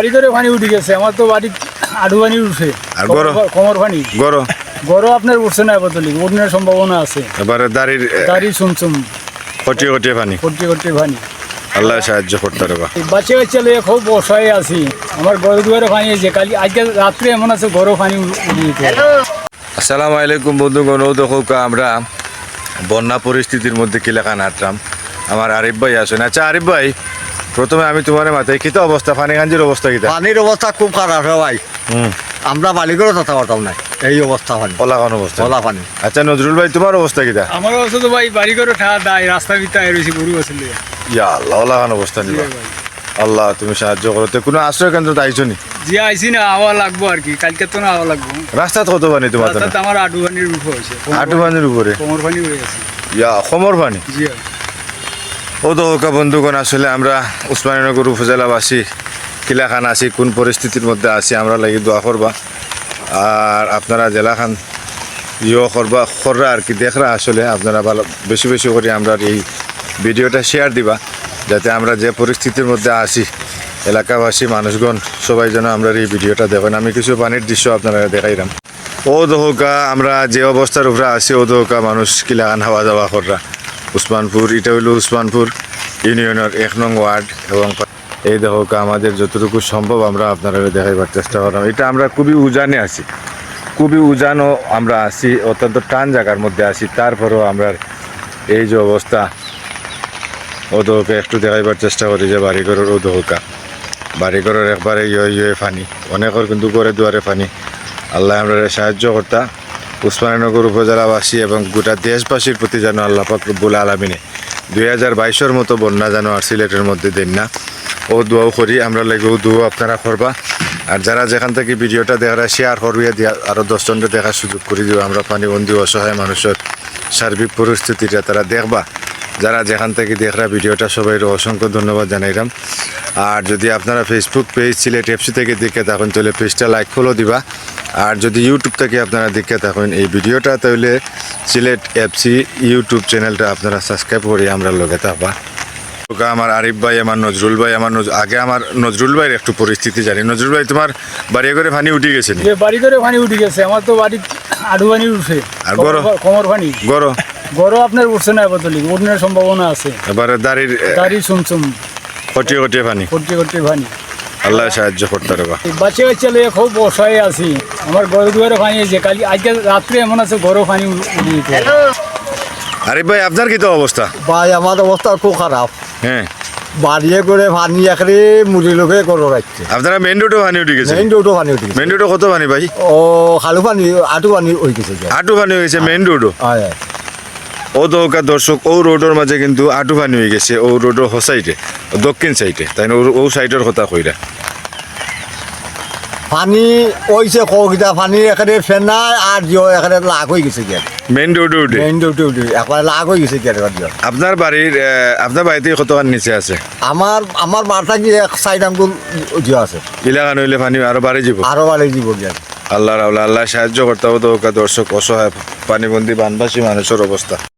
বাড়ি করে পানি উঠে গেছে আমার তো বাড়ি আডু পানি উঠে। আর গরম? কমর- পানি। গরো? গরো আপনার উঠছে না বদলি উঠনের সম্ভাবনা আছে। এবারে দাড়ির গাড়ি চুমচুম। কটিয়ে কটিয়ে পানি। করতে করতে পানি। আল্লাহ সাহায্য করতে পারবা। বাচ্চা বাচ্চা লইয়ে খুব বসায় আছি। আমার গরু দুয়ারে পানি আছে কালি আজকে রাত্রে এমন আছে গরু পানি উঠে আসসালামু আলাইকুম বন্ধুগণ ও দেখো আমরা বন্যা পরিস্থিতির মধ্যে কিলাকা নাটলাম আমার আরিফ ভাই আসেন। আচ্ছা আরিফ ভাই প্রথমে আমি তোমার মাথায় কিতা অবস্থা? পানি গাঞ্জির অবস্থা কিতা পানির অবস্থা খুব খারাপ হে ভাই। আমরা বালিগড়ও যেতে পারতাম না। এই অবস্থা পানি। ওলাগান অবস্থা। ওলা পানি। আচ্ছা নজরুল ভাই তোমার অবস্থা কিতা আমার অবস্থা তো ভাই বাড়ি করে ঠা দায় রাস্তা ভিতরে রয়েছে গরু আছে। ইয়া আল্লাহ ওলাগান অবস্থা নিবা আল্লাহ তুমি সাহায্য করো। তো কোনো আশ্রয় কেন্দ্র আইছো নি? যে আইসি না আওয়া লাগবো আর কি। কালকে তো না আওয়া লাগবো। রাস্তাত কত পানি তোমার রাস্তাতে আমার আডু পানির রূপ হয়েছে আটু পানির উপরে? কোমর পানি হয়ে আছে ইয়া অসমৰ পানি? জি ও দহকা বন্ধুগণ, আসলে আমরা উসমানীনগর উপজেলাবাসী, কিলাখান আছি, কোন পরিস্থিতির মধ্যে আছি, আমরা লাগি দোয়া করবা। আর আপনারা জেলাখান ইয়ে করবা, কররা আর কি দেখরা আসলে, আপনারা ভালো, বেশি বেশি করে আমরা এই ভিডিওটা শেয়ার দিবা, যাতে আমরা যে পরিস্থিতির মধ্যে আছি, এলাকাবাসী, মানুষগণ, সবাই যেন আমরা এই ভিডিওটা দেখেন আমি কিছু পানির দৃশ্য আপনারা দেখাইলাম। ও দহকা আমরা যে অবস্থার উপরে আছি ও দহকা মানুষ কিলাখান হাওয়া যাওয়া কররা। উসমানপুর, এটা হইল উসমানপুর ইউনিয়নের এক নং ওয়ার্ড এবং এই দহকা আমাদের যতটুকু সম্ভব আমরা আপনারা দেখাইবার চেষ্টা করলাম। এটা আমরা খুবই উজানে আছি। খুবই উজানও আমরা আছি, অত্যন্ত টান জায়গার মধ্যে আছি। তারপরেও আমরা এই যে অবস্থা ওদহকে একটু দেখাইবার চেষ্টা করি যে বাড়িঘরের ওদহকা বাড়িঘরের একবারে ইয়ে ইয়ে ফানি। অনেকের কিন্তু করে দুয়ারে ফানি। আল্লাহ আমরা সাহায্য কর্তা। উসমানীনগর উপজেলাবাসী এবং গোটা দেশবাসীর প্রতি যেন আল্লাহ পাক রব্বুল আলমিনে দুই হাজার বাইশের মতো বন্যা যেন আর সিলেটের মধ্যে দেন না। ও দোয়াও করি, আমরা লাগেও দোয়া আপনারা করবা। আর যারা যেখান থেকে ভিডিওটা দেখারা শেয়ার করবিয়া দিয়া আরও দশজনকে দেখার সুযোগ করে দিব। আমরা পানিবন্দি অসহায় মানুষের সার্বিক পরিস্থিতিটা তারা দেখবা। যারা যেখান থেকে দেখরা ভিডিওটা সবাই অসংখ্য ধন্যবাদ জানাইলাম আর যদি আপনারা ফেসবুক পেজ সিলেট এফসি থেকে দেখে থাকুন, তাহলে পেজটা লাইক ফলো দিবা। আর যদি ইউটিউব থেকে আপনারা দেখে থাকেন এই ভিডিওটা তাহলে সিলেট এফসি ইউটিউব চ্যানেলটা আপনারা সাবস্ক্রাইব করে আমরা লগে থাকবা। আমার আরিফ ভাই আমার নজরুল ভাই আমার আগে আমার নজরুল ভাইয়ের একটু পরিস্থিতি জানি। নজরুল ভাই তোমার বাড়ি করে পানি উঠে গেছে? বাড়ি করে পানি উঠে গেছে আমার তো বাড়ি আডু পানি উঠে আর গরম? কোমর পানি গরো? গরু আপনার উঠছে না বদলি উঠনের সম্ভাবনা আছে। এবারে দাড়ির গাড়ি চুমচুম। কটিয়ে কটিয়ে পানি করতে করতে পানি আল্লাহ সাহায্য করতে পারবা। বাচ্চা বাচ্চা লইয়ে খুব বসায় আছি। আমার গরু দুয়ারে পানি আছে কালি আজকে রাত্রে এমন আছে গরু পানি আরিফ ভাই আপনার কি তো অবস্থা? ভাই আমার অবস্থা খুব খারাপ। হ্যাঁ। বাড়িয়ে করে পানি এখানে মুড়ি লোকে করে রাখছে। আপনারা মেন রোডে পানি উঠে গেছে? মেইন রোডও পানি উঠে গেছে। মেন রোডে কত পানি ভাই? ও খালু পানি আটু পানি হয়ে গেছে। যে। আটু পানি হয়ে গেছে মেন রোডও হয়, হয়। ও দৌকা দর্শক ও রোডের মাঝে কিন্তু আটু পানি হয়ে গেছে ও রোডের হো সাইডে দক্ষিণ সাইডে তাই ও- সাইডের কথা কইরা। পানি ওইছে কৌকিটা পানি এখানে ফেনায় আর জিও এখানে লাগ হয়ে গেছে গিয়ে মেন রোডে উঠে মেইন রোডে উঠে একবারে লাগ হয়ে গেছে গিয়ে। আপনার বাড়ির আপনার বাড়িতে কত নিচে আছে? আমার আমার মাথা কি এক সাইড আঙ্গুল জিও আছে। ইলাকা নইলে পানি আরও বাড়ি যাব। আরও বাড়ি যাব গিয়ে আল্লাহ রাউলা আল্লাহ সাহায্য করতে হবে দর্শক অসহায় পানিবন্দি বানবাসী মানুষের অবস্থা।